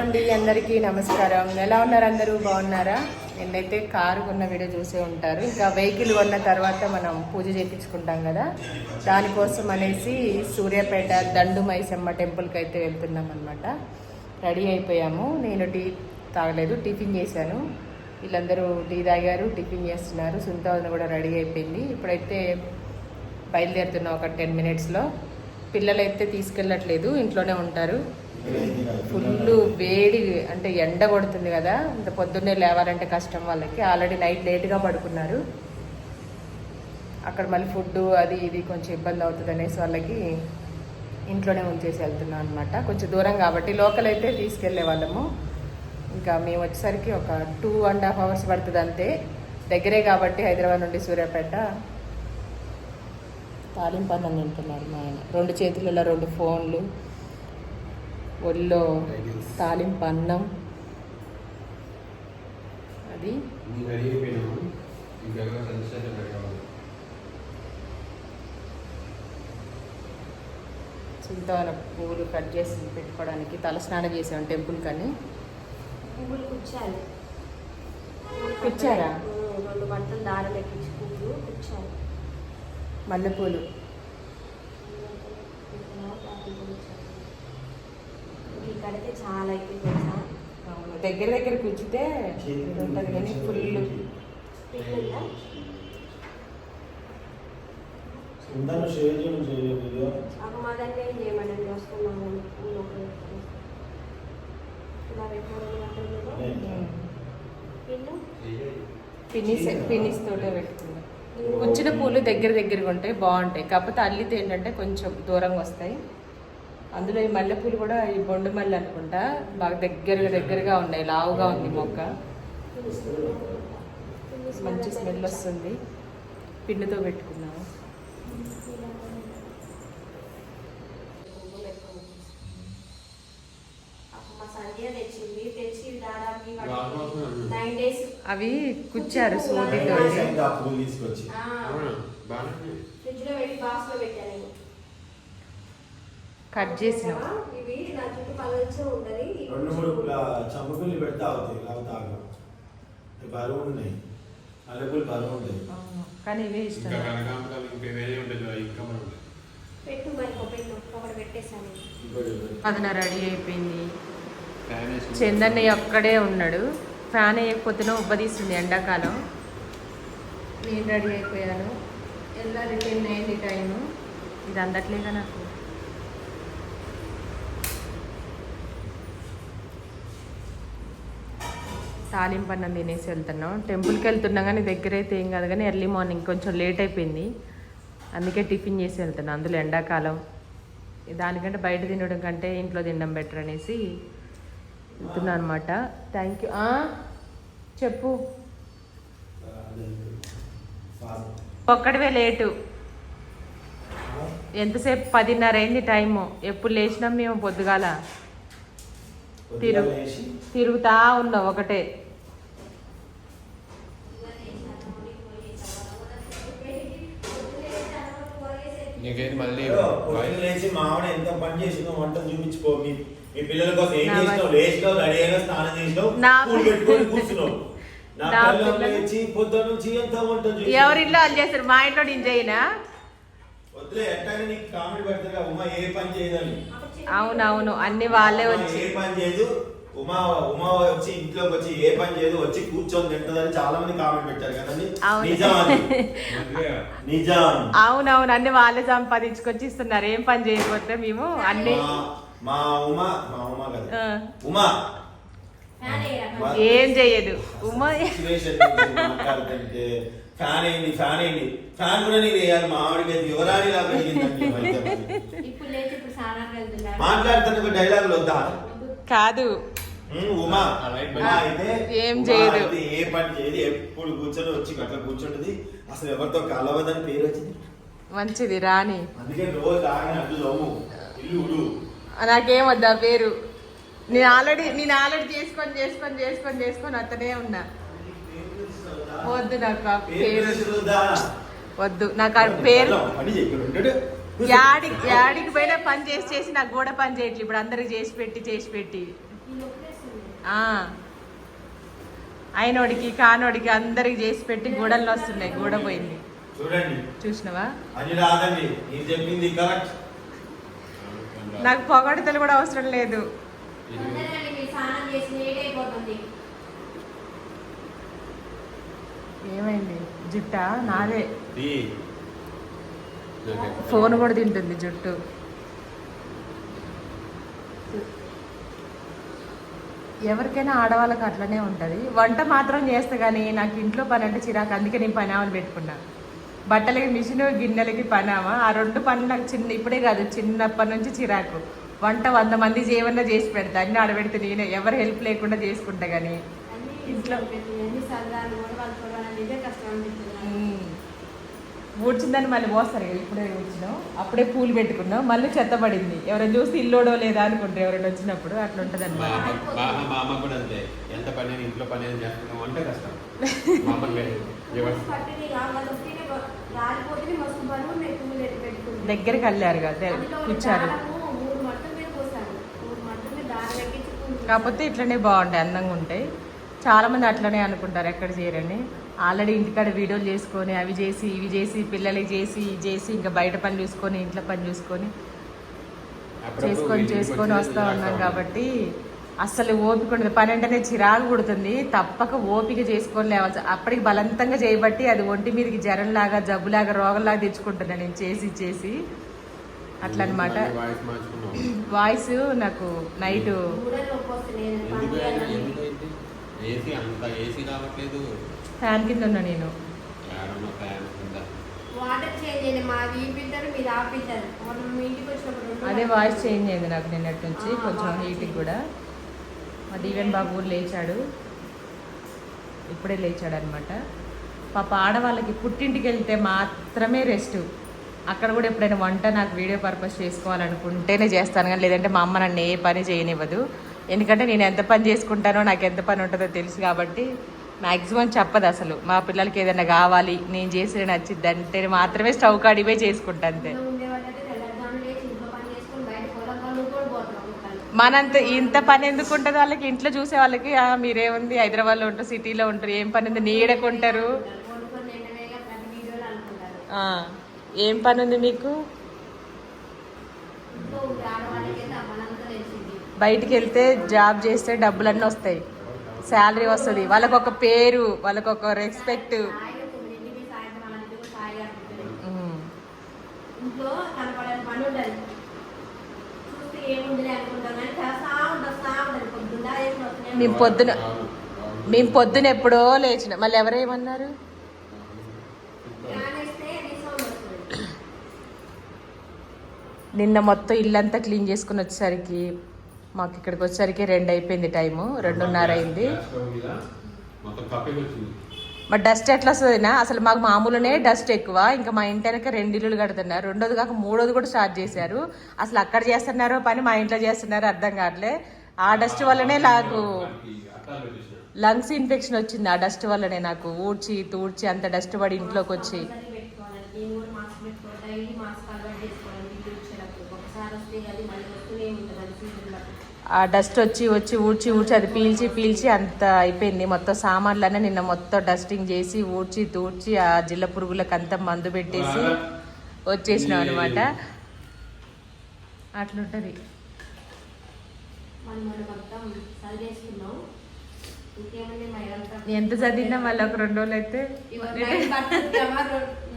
అండి అందరికీ నమస్కారం. ఎలా ఉన్నారు అందరూ? బాగున్నారా? నిన్నైతే కారు కొన్న వీడియో చూసే ఉంటారు ఇంకా వెహికల్ కొన్న తర్వాత మనం పూజ చేయించుకుంటాం కదా. దానికోసం అనేసి సూర్యాపేట దండు మైసమ్మ టెంపుల్కి అయితే వెళ్తున్నాం అనమాట రెడీ అయిపోయాము. నేను టీ తాగలేదు టిఫిన్ చేశాను. వీళ్ళందరూ టీ తాగారు టిఫిన్ చేస్తున్నారు. సుంతవదిన కూడా రెడీ అయిపోయింది. ఇప్పుడైతే బయలుదేరుతున్నాం ఒక టెన్ మినిట్స్లో. పిల్లలైతే తీసుకెళ్ళట్లేదు ఇంట్లోనే ఉంటారు. ఫుల్ వేడి అంటే ఎండ కొడుతుంది కదా ఇంత పొద్దున్నే లేవాలంటే కష్టం వాళ్ళకి. ఆల్రెడీ నైట్ లేట్గా పడుకున్నారు. అక్కడ మళ్ళీ ఫుడ్ అది ఇది కొంచెం ఇబ్బంది అవుతుంది అనేసి వాళ్ళకి ఇంట్లోనే ఉంచేసి వెళ్తున్నాం అనమాట కొంచెం దూరం కాబట్టి లోకల్ అయితే తీసుకెళ్ళే వాళ్ళము. ఇంకా మేము వచ్చేసరికి ఒక టూ అండ్ హాఫ్ అవర్స్ పడుతుంది అంతే. దగ్గరే కాబట్టి హైదరాబాద్ నుండి సూర్యాపేట. తాలింపన్నం తింటున్నారు మా ఆయన. రెండు చేతులలో రెండు ఫోన్లు. ఒళ్ళో తాలింపు అన్నం. అది. చింతవన పువ్వులు కట్ చేసి పెట్టుకోవడానికి తలస్నానం చేసాం టెంపుల్ కానీ. పువ్వులు కుచ్చాలి కుచ్చారా? ఉమ్, రెండు బట్టలు దారం ఎక్కించి పువ్వులు కుచ్చాలి మల్లెపూలు. ఇక్కడైతే చాలా అయితే తెలుసా. దగ్గర దగ్గర కూర్చుంటే ఉంటుంది కానీ ఫుల్ మా దగ్గర ఏం చేయమని వస్తున్నాము పిన్నిస్ పిన్నిస్ తోటే పెట్టుకున్నాం. కూర్చున్న పూలు దగ్గర దగ్గరగా ఉంటాయి బాగుంటాయి. కాకపోతే అల్లితే ఏంటంటే కొంచెం దూరంగా వస్తాయి. అందులో ఈ మల్లెపూలు కూడా ఈ బొండు మల్లె అనుకుంటా. బాగా దగ్గరగా దగ్గరగా ఉన్నాయి లావుగా ఉంది మొక్క. మంచి స్మెల్ వస్తుంది. పిన్నుతో పెట్టుకున్నాము అప్పుడు మా సంధ్య తెచ్చింది తెచ్చి దాదాపు వారం నైన్ డేస్ అవి కుచ్చారు సూదితో అయింది ఆ పువ్వు తీసుకొచ్చి అవునా బాగానే ఫ్రిడ్జ్లో పెట్టి బాక్స్లో పెట్టాను నేను కట్ చేసినాం. రెండు మూడు పెడితే అవుతాయి లేకపోతే ఆగవు ఇవి బరువు ఉన్నాయి. బరువు ఉంటాయి. కానీ ఇవే ఇష్టం. ఇంకా కనకాంబరాలు ఇంకా వేరే ఉంటుంది కదా, ఇంకా మనం పెట్టు మరి పెట్టు ఒకటి పెట్టేసాను. అదన రెడీ అయిపోయింది. చందన్నయ్య ఒక్కడే ఉన్నాడు. ఫ్యాన్ వేయకపోతేనే ఉబ్బదీస్తుంది ఎండాకాలం. నేను రెడీ అయిపోయాను. వెళ్ళాలి టెన్ అయింది టైము. ఇది అందట్లేగా నాకు? తాలింపు అన్నం తినేసి వెళ్తున్నాం. టెంపుల్కి వెళ్తున్నాం కానీ దగ్గర అయితే ఏం కాదు కానీ ఎర్లీ మార్నింగ్ కొంచెం లేట్ అయిపోయింది. అందుకే టిఫిన్ చేసి వెళ్తున్నాం. అందులో ఎండాకాలం. దానికంటే బయట తినడం కంటే ఇంట్లో తినడం బెటర్ అనేసి వెళ్తున్నాను అనమాట థ్యాంక్ యూ చెప్పు. ఒక్కడివే లేటు. ఎంతసేపు? పదిన్నర అయింది టైము. ఎప్పుడు లేచినాం మేము పొద్దుగాల? తిరుగు. తిరుగుతా ఉన్నాం ఒకటే. నీకేది మళ్ళీ పొద్దున్న లేచి మావిడ ఎంత పని చేసిందో వంట చూపించుకో. మీ మీ పిల్లల కోసం ఏం నా చేసినావు? లేచినావు రెడీ అయినా స్నానం చేసినావు పూలు పెట్టుకొని కూర్చున్నావు. నా నా పిల్లలు పిల్లలు- లేచి పొద్దున్న నుంచి ఎంత వంట చేసి ఎవరిల్లో వాళ్ళు చేస్తారు? మా ఇంట్లో నేను చేయనా? వద్దులే నీకు కామెడీ పెడతాగా ఉమా ఏ పని చేయదని. అవునవును అన్ని వాళ్ళే వచ్చి ఏ పని చేయదు. ఉమా ఉమా వచ్చి ఇంట్లోకి వచ్చి ఏ పని చేయదు వచ్చి కూర్చొని తింటదని చాలా మంది కామెంట్ పెట్టారు కదండి. అవును. నిజం అది. నిజం. అవునవును అన్ని వాళ్ళే సంపాదించుకొచ్చి ఇస్తున్నారు. ఏం పని చేయకపోతే మేము అన్ని. మా- మా ఉమా మా ఉమా కదా. ఆ. ఉమా. ఏం చెయ్యదు ఉమ్మ సిచ్యువేషన్ గురించి మాట్లాడుతుంటే ఫ్యాన్ అయింది ఫ్యాన్ అయింది ఫ్యాన్ కూడా నేను వేయాలి మా ఆవిడకి అది యువరాణి లాగా అడిగిందండి మాట్లాడుతున్న ఒక వద్దా. కాదు. ఉమ్, ఉమా. అయితే ఏం చేయదు. ఏ పని చేయదు ఎప్పుడు కూర్చొని వచ్చి అట్లా కూర్చుంటది. అసలు ఎవరితో కలవదని పేరు వచ్చింది? మంచిది రాని. అందుకే రోజు ఆగిన అడ్డు ఇల్లు నాకేం వద్దా పేరు. నేను ఆల్రెడీ నేను ఆల్రెడీ చేసుకొని చేసుకొని చేసుకొని చేసుకొని అతనే ఉన్నా. వద్దు నాకు పేరు? వద్దు. నాకు ఆ పేరు. యాడికి యాడికి పోయినా పని చేసి చేసి నాకు కూడా పని చేయట్లేదు ఇప్పుడు అందరికి చేసి పెట్టి చేసి పెట్టి. అయినోడికి కానోడికి అందరికి చేసి పెట్టి గూడల్లో వస్తున్నాయి. గూడ పోయింది. చూడండి. చూసినవా? అని రాదండి నేను చెప్పింది కరెక్ట్. నాకు పొగడతలు కూడా అవసరం లేదు. ఏమైంది? జుట్టా? నాదే. ఫోన్ కూడా తింటుంది జుట్టు. ఎవరికైనా ఆడవాళ్ళకి అట్లనే ఉంటుంది. వంట మాత్రం చేస్తా కానీ నాకు ఇంట్లో పని అంటే చిరాకు అందుకే నేను పని ఆమెను పెట్టుకున్నా. బట్టలకి మిషన్ గిన్నెలకి పనామా? ఆ రెండు పనులు నాకు చిన్న ఇప్పుడే కాదు చిన్నప్పటి నుంచి చిరాకు. వంట వంద మంది చేయమన్నా చేసి పెడతా. అన్ని ఆడబెడితే నేనే. ఎవరు హెల్ప్ లేకుండా చేసుకుంటా కానీ ఇంట్లో. ఊడ్చిందని మళ్ళీ పోస్తారు కదా ఇప్పుడే ఊడ్చినాం. అప్పుడే పూలు పెట్టుకున్నాం. మళ్ళీ చెత్త పడింది. ఎవరైనా చూసి ఇల్లుడో లేదా అనుకుంటారు. ఎవరైనా వచ్చినప్పుడు అట్లా ఉంటుంది మా అనమాట ఎంత పని ఇంట్లో అంటే కష్టం. దగ్గరికి వెళ్ళారు కదా కూర్చారు కాకపోతే ఇట్లనే బాగుంటాయి. అందంగా ఉంటాయి. చాలా మంది అట్లనే అనుకుంటారు ఎక్కడ చేయరని ఆల్రెడీ ఇంటికాడ వీడియోలు చేసుకొని అవి చేసి ఇవి చేసి పిల్లలకి చేసి ఇవి చేసి ఇంకా బయట పని చూసుకొని ఇంట్లో పని చూసుకొని చేసుకొని చేసుకొని వస్తూ ఉన్నాం కాబట్టి అస్సలు ఓపిక ఉండదు. పని అంటేనే చిరాకు పుడుతుంది. తప్పక ఓపిక చేసుకొని లేవాలి అప్పటికి బలవంతంగా చేయబట్టి అది ఒంటి మీదకి జ్వరంలాగా జబ్బులాగా రోగంలాగా తెచ్చుకుంటున్నాను నేను చేసి చేసి. అట్లా అనమాట వాయిస్ నాకు నైట్ ఏసీ అంత ఏసీ రావట్లేదు. ఫ్యాన్ కింద ఉన్నా నేను. ఏడన్నా ఫ్యాన్ ఉందా వాటర్ చేంజ్ అయ్యింది మాది ఈ ఫిల్టర్ మీది ఆ ఫిల్టర్ మొన్న మీ ఇంటికి వచ్చినప్పుడు రెండు అదే వాయిస్ చేంజ్ అయింది నాకు నిన్నటి నుంచి. ఆ, కొంచెం వాయిస్ హీట్కి. కూడా. మా దీవెన్ బాబు లేచాడు. ఇప్పుడే లేచాడు అనమాట పాప ఆడవాళ్ళకి పుట్టింటికి వెళ్తే మాత్రమే రెస్ట్. అక్కడ కూడా ఎప్పుడైనా వంట నాకు వీడియో పర్పస్ చేసుకోవాలనుకుంటేనే చేస్తాను కానీ లేదంటే మా అమ్మ నన్ను ఏ పని చేయనివ్వదు. ఎందుకంటే నేను ఎంత పని చేసుకుంటానో నాకు ఎంత పని ఉంటుందో తెలుసు కాబట్టి మ్యాక్సిమం చెప్పదు అసలు. మా పిల్లలకి ఏదైనా కావాలి నేను చేసి నచ్చిద్ది అంటే మాత్రమే స్టవ్ కాడివే చేసుకుంటా అంతే. మనంత ఇంత పని ఎందుకు ఉంటుంది వాళ్ళకి? ఇంట్లో చూసే వాళ్ళకి "ఆ, మీరేముంది? హైదరాబాద్లో ఉంటారు సిటీలో ఉంటారు ఏం పని ఉంది? నీడకుంటారు. ఏం పని ఉంది మీకు? బయటికి వెళ్తే జాబ్ చేస్తే డబ్బులన్నీ వస్తాయి. శాలరీ వస్తుంది. వాళ్ళకి ఒక పేరు వాళ్ళకి ఒక రెస్పెక్ట్ మేము పొద్దున. మేము పొద్దున ఎప్పుడో లేచిన. మళ్ళీ ఎవరేమన్నారు నిన్న మొత్తం ఇల్లంతా క్లీన్ చేసుకుని వచ్చేసరికి మాకు ఇక్కడికి వచ్చేసరికి రెండు అయిపోయింది టైము రెండున్నర అయింది. మరి డస్ట్ ఎట్లా వస్తుందినా అసలు మాకు మామూలునే డస్ట్ ఎక్కువ ఇంకా మా ఇంటి వెనక రెండు ఇల్లులు కడుతున్నారు. రెండోది కాక మూడోది కూడా స్టార్ట్ చేశారు. అసలు అక్కడ చేస్తున్నారో పని మా ఇంట్లో చేస్తున్నారు అర్థం కావట్లే. ఆ డస్ట్ వల్లనే నాకు లంగ్స్ ఇన్ఫెక్షన్ వచ్చింది ఆ డస్ట్ వల్లనే నాకు. ఊడ్చి తూడ్చి అంత డస్ట్ పడి ఇంట్లోకి వచ్చి. ఆ డస్ట్ వచ్చి వచ్చి ఊడ్చి ఊడ్చి అది పీల్చి పీల్చి అంత అయిపోయింది. మొత్తం సామాన్లన్నీ నిన్న మొత్తం డస్టింగ్ చేసి ఊడ్చి తూడ్చి ఆ జిల్ల పురుగులకు అంతా మందు పెట్టేసి వచ్చేసినాం అనమాట అట్లుంటది. మనం మనం మొత్తం అంతా ఎంత చదివినా మళ్ళీ ఒక రెండు రోజులు అయితే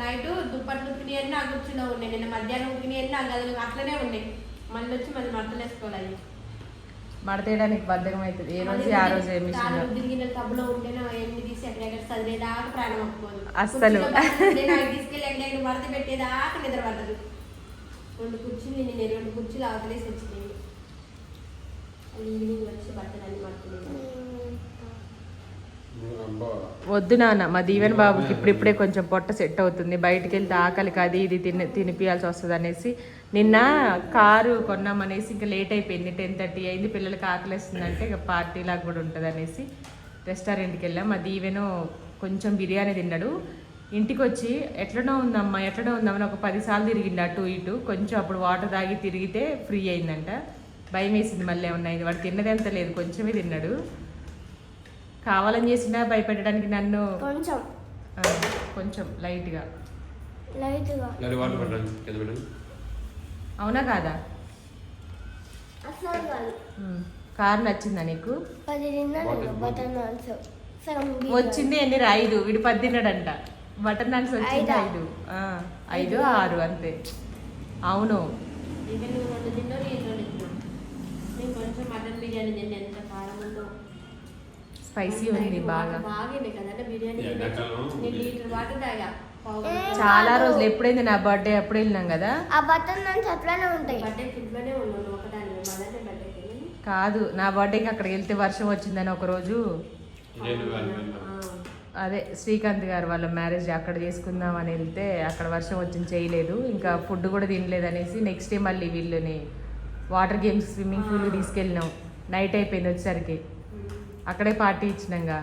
నైట్ దుప్పట్లు ఉతికినాయి అన్ని ఆ కూర్చున్నా ఉన్నాయి. నిన్న మధ్యాహ్నం ఉతికినాయి అన్ని ఆ గదులు అట్లనే ఉన్నాయి. మళ్ళీ వచ్చి మళ్ళీ మడతలు వేసుకోవాలి మడతేయడానికి బద్ధకం అవుతుంది. ఏ రోజు ఆ రోజే లో తిరిగిన టబ్లో ఉంటేనే ఎన్ని తీసి ఎక్కడెక్కడ చదివేదాకా ప్రాణం ఒప్పుకోదు. అస్సలు. కుర్చీలో తీసుకెళ్ళి ఎక్కడెక్కడ మడత పెట్టేదాకా నిద్ర పడదు రెండు కుర్చీలు నేను రెండు కుర్చీలు అవతలేసి వచ్చినాయి. ఈవినింగ్ వచ్చి బట్టలు అన్ని మడుతున్నాయి. వద్దు నాన్న మా దీవెన్ బాబుకి ఇప్పుడిప్పుడే కొంచెం పొట్ట సెట్ అవుతుంది. బయటికి వెళ్తే ఆకలికి అది ఇది తిని తినిపియాల్సి వస్తుంది అనేసి. నిన్న కారు కొన్నామనేసి ఇంకా లేట్ అయిపోయింది టెన్ థర్టీ అయింది పిల్లలకి ఆకలి వేస్తుంది అంటే ఇక పార్టీ లాగా కూడా ఉంటుంది అనేసి రెస్టారెంట్కి వెళ్ళాం. మా దీవెను కొంచెం బిర్యానీ తిన్నాడు. ఇంటికి వచ్చి ఎట్లనో ఉందమ్మా ఎట్లనో ఉందమ్మని ఒక పదిసార్లు తిరిగిండు అటు ఇటు. కొంచెం అప్పుడు వాటర్ తాగి తిరిగితే ఫ్రీ అయిందంట. భయం వేసింది మళ్ళీ ఏమన్నా ఇది. వాడు తిన్నది ఎంత లేదు కొంచెమే తిన్నాడు. కావాలని చేసినా భయపెట్టడానికి నన్ను కొంచెం. కొంచెం లైట్గా. లైట్గా. అవునా కాదా. కారు నచ్చిందా నీకు. వచ్చింది ఎన్ని ఐదు వీడు పది తిన్నాడంట బటర్ నాన్స్ వచ్చింది ఐదా? ఐదు. ఆ, ఐదు. ఆరు అంతే. అవును. ఇక నువ్వు రెండు తిన్నావు నేను రెండు తిన్నా నేను కొంచెం మటన్ బిర్యానీ ఎంత కారం ఉందో. స్పైసీ ఉంది బాగా. చాలా రోజులు ఎప్పుడైంది నా బర్త్డే? అప్పుడు వెళ్ళినాం కదా? ఆ ఉంటాయి. కాదు నా బర్త్డేకి అక్కడికి వెళ్తే వర్షం వచ్చిందని ఒక రోజు. అదే శ్రీకాంత్ గారు వాళ్ళ మ్యారేజ్ అక్కడ చేసుకుందాం అని వెళ్తే అక్కడ వర్షం వచ్చింది చేయలేదు. ఇంకా ఫుడ్ కూడా తినలేదు అనేసి నెక్స్ట్ డే మళ్ళీ వీళ్ళని వాటర్ గేమ్స్ స్విమ్మింగ్ పూల్ తీసుకెళ్ళినాం. నైట్ అయిపోయింది వచ్చేసరికి. అక్కడే పార్టీ ఇచ్చినాంగా?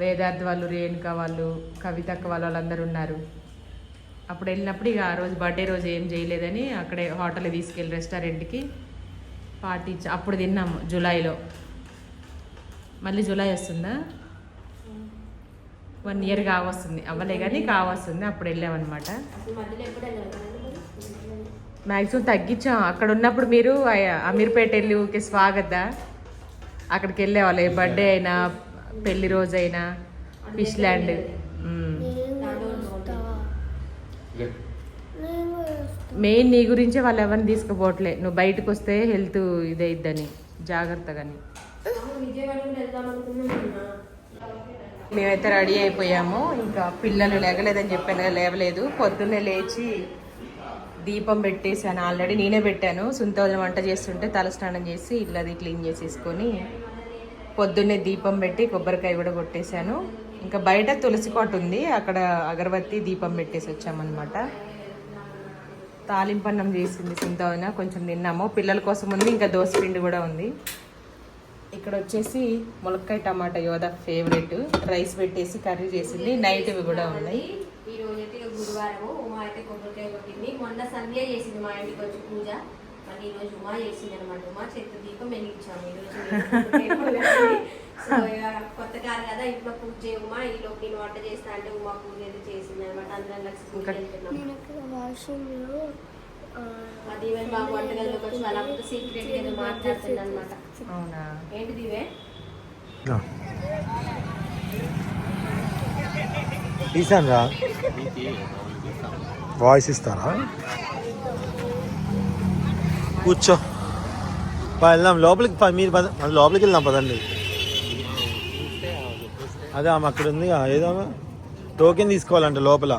వేదార్థ్ వాళ్ళు రేణుక వాళ్ళు కవితక్క వాళ్ళు వాళ్ళందరూ ఉన్నారు. అప్పుడు వెళ్ళినప్పుడు ఇక ఆ రోజు బర్త్డే రోజు ఏం చేయలేదని అక్కడే హోటల్ తీసుకెళ్ళి రెస్టారెంట్కి పార్టీ ఇచ్చి అప్పుడు తిన్నాము జూలైలో. మళ్ళీ జూలై వస్తుందా? వన్ ఇయర్ కావస్తుంది. అవ్వలే కానీ కావస్తుంది. అప్పుడు వెళ్ళామన్నమాట. మ్యాక్సిమం తగ్గించాం. అక్కడ ఉన్నప్పుడు మీరు అమీర్పేట వెళ్ళి ఊకే స్వాగత. అక్కడికి వెళ్ళేవాళ్ళు. ఏ బర్త్డే అయినా పెళ్ళి రోజు అయినా ఫిష్ ల్యాండ్. మెయిన్ నీ గురించే వాళ్ళు ఎవరిని తీసుకుపోవట్లే. నువ్వు బయటకు వస్తే హెల్త్ ఇదైద్దని జాగ్రత్తగాని. మేమైతే రెడీ అయిపోయాము. ఇంకా పిల్లలు లేగలేదని చెప్పాను లేవలేదు. పొద్దున్నే లేచి దీపం పెట్టేసాను ఆల్రెడీ నేనే పెట్టాను. సుంతోదం వంట చేస్తుంటే తలస్నానం చేసి ఇల్లు అది క్లీన్ చేసేసుకొని పొద్దున్నే దీపం పెట్టి కొబ్బరికాయ కూడా కొట్టేశాను. ఇంకా బయట తులసి కోట ఉంది. అక్కడ అగరబత్తి దీపం పెట్టేసి వచ్చామన్నమాట. తాలింపన్నం చేసింది సుంతోదన. కొంచెం తిన్నాము. పిల్లల కోసం ఉంది. ఇంకా దోసపిండి కూడా ఉంది. ఇక్కడ వచ్చేసి ములక్కాయ టమాటా యోధ ఫేవరెట్. రైస్ పెట్టేసి కర్రీ చేసింది. నైట్వి కూడా ఉన్నాయి. ఈ రోజు అయితే ఇక గురువారం ఉమా అయితే కొబ్బరికాయ కొట్టింది. మొన్న సంధ్య చేసింది మా ఇంటికి వచ్చి పూజ. మళ్ళీ ఈ రోజు ఉమా చేసింది అనమాట ఉమా చేతి దీపం వెలిగించాము. ఈ రోజు నేను కొబ్బరికాయ కొట్టింది. సో కొత్త కారు కదా ఇంట్లో పూజ చేయ ఉమా ఈ లోపు నేను వంట చేస్తా అంటే ఉమా పూజ అయితే చేసింది అనమాట అందరం కలిసి పూజ ఇంకా- వెళ్తున్నాం నేను ఇక్కడ వాష్రూమ్లో అది ఈవెన్ బాబు వంటగదిలోకి వచ్చి వాళ్ళ సీక్రెట్ ఏదో మాట్లాడుతుంది అనమాట అవునా? ఏంటిది ఇవే? తీసాను రా. వాయిస్ ఇస్తారా? కూర్చో. వెళ్దాం. లోపలికి మీరు పద లోపలికి వెళ్దాం పదండి. అదే ఆమె అక్కడ ఉంది. ఏదో టోకెన్ తీసుకోవాలంట లోపల.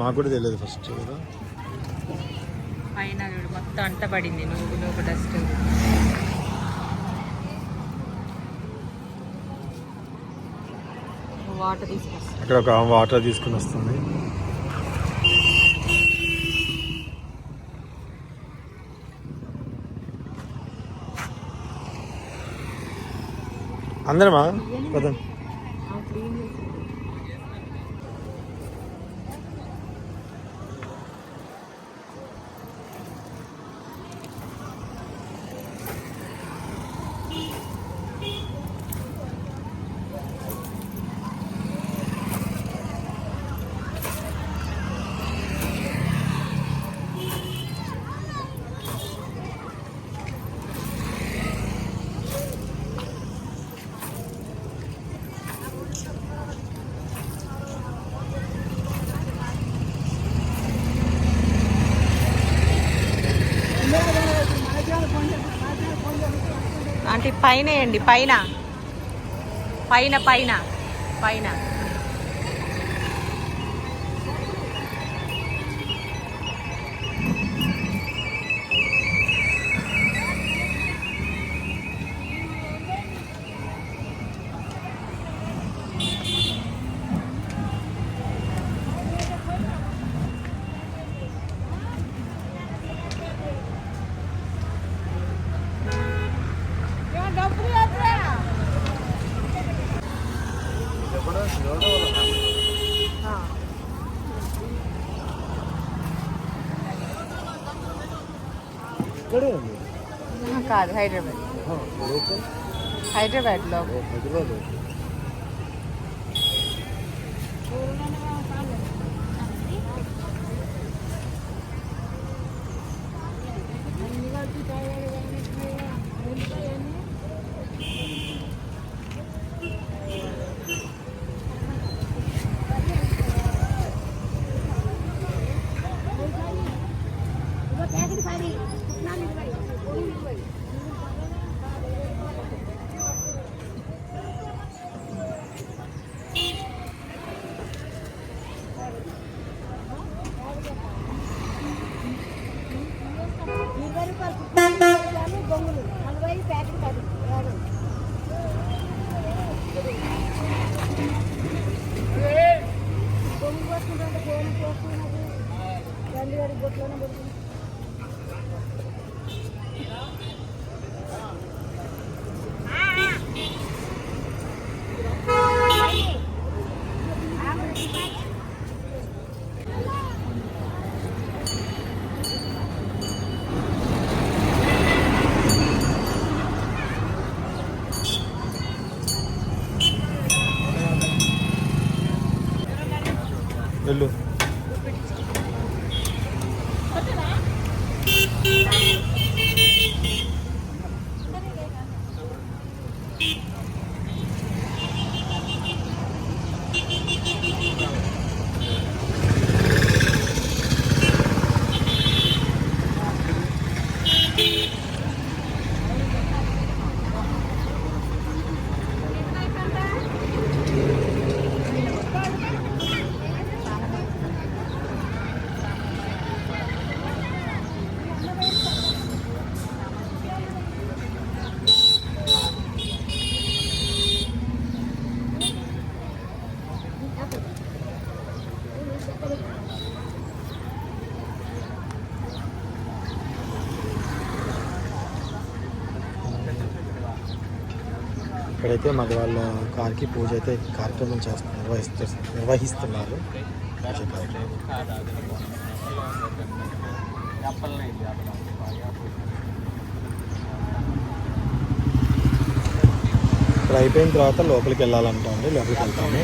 మాకు కూడా తెలియదు ఫస్ట్ కదా పైన మొత్తం అంట పడింది నువ్వు నువ్వు డస్ట్ వాటర్ తీసుకొస్తా. అక్కడ ఒక వాటర్ తీసుకుని వస్తుంది. అందరమా? పదండి అంటే పైన వేయండి పైన. పైన పైన. పైన. కాదు హైదరాబాద్. హైదరాబాద్లో. ডেলিভারি বদলানো বলছি ఇక్కడైతే మగవాళ్ళ కార్కి పూజ అయితే కార్యక్రమం చేస్తున్నారు నిర్వహిస్తు నిర్వహిస్తున్నారు. పూజ కార్యక్రమం ఇక్కడ అయిపోయిన తర్వాత లోపలికి వెళ్ళాలంటా అండి లోపలికి వెళ్తాము.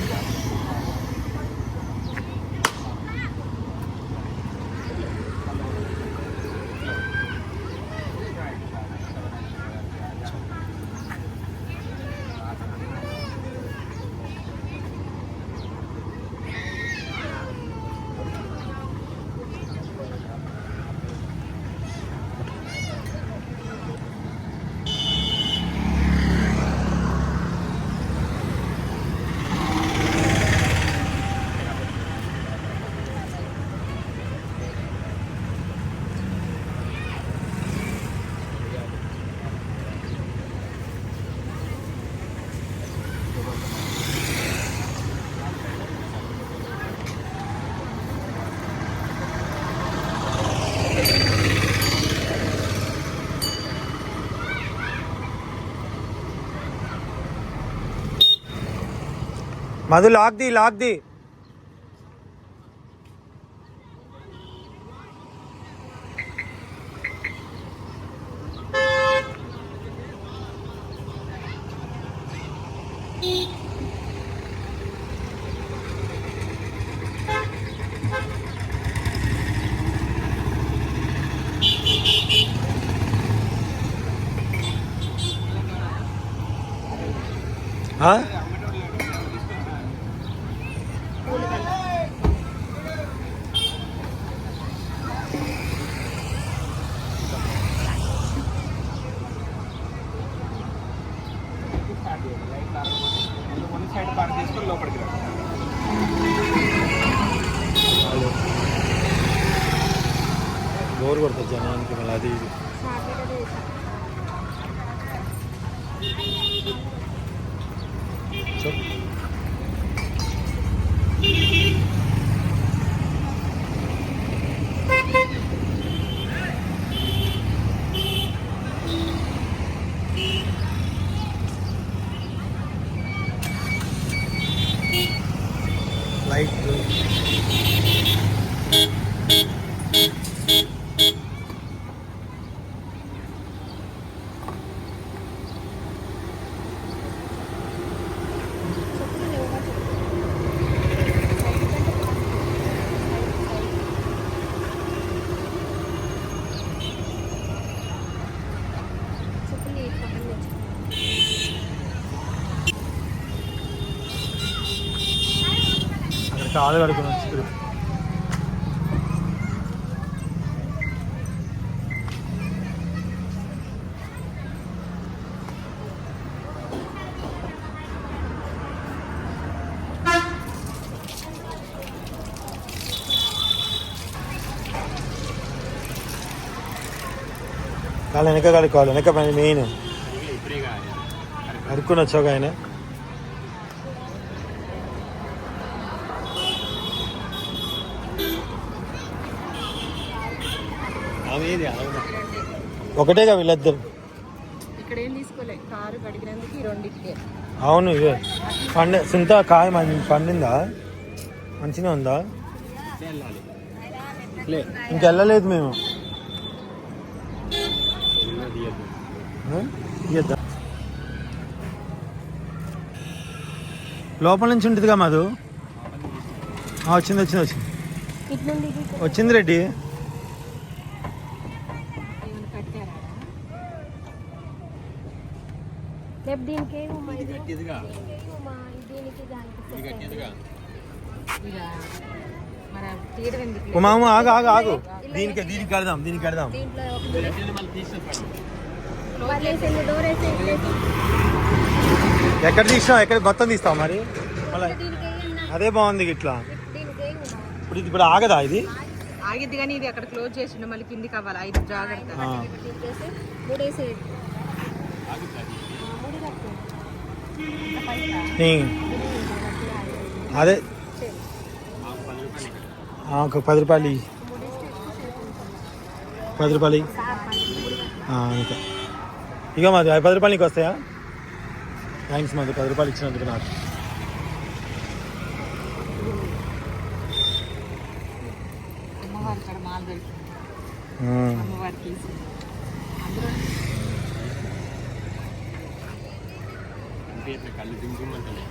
मधु लाख दी लाख दी हाँ huh? చెప్పు లైట్ కాలు కడుకుని కాలు వెనక కడుక్కోవాలి వెనక పని మెయిన్ కాదు కడుక్కుని వచ్చావు ఆయన ఆమె ఏది అవునా ఒకటేగా వీళ్ళిద్దరు. ఇక్కడ ఏం తీసుకోలే కారు కడిగినందుకు ఈ రెండింటికే. అవును ఇవే. పండి సింత కాయ పండిందా? మంచిగా ఉందా? ఇంకెళ్ళలేదు మేము. లోపల నుంచి ఉంటుందిగా మాధు వచ్చింది వచ్చింది వచ్చింది. వచ్చింది రెడ్డి. మామ ఆగు ఆగు ఆగు. దీనికి దీనికి కడదాం దీనికి కడదాం. ఎక్కడ తీసినావు ఎక్కడ మొత్తం తీస్తావు మరి? దీనికి అదే బాగుంది ఇట్లా. దీనికి ఇప్పుడు ఇది ఇప్పుడు ఆగదా ఇది? ఆగిద్ది కానీ ఇది అక్కడ క్లోజ్ చేసిండు మళ్ళీ కిందికి అవ్వాలి. ఐదు జాగ్రత్త. అదే ఒక పది రూపాయలు. పది రూపాయలు అంతే ఇక. మాది అవి పది రూపాయలు నీకు వస్తాయా? థ్యాంక్స్ మాది పది రూపాయలు ఇచ్చినందుకు నాకు. అమ్మవారి ఇక్కడ మాల దొరికింది ఉమ్. అమ్మవారి తీసి అంటే ఇట్లా కళ్ళు దింపుమంటున్నాయి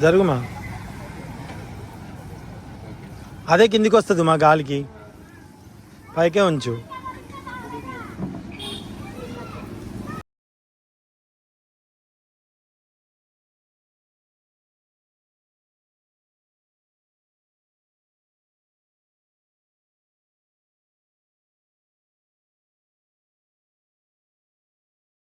జరుగుమా అదే కిందికి వస్తుంది మా గాలికి. పైకే ఉంచు.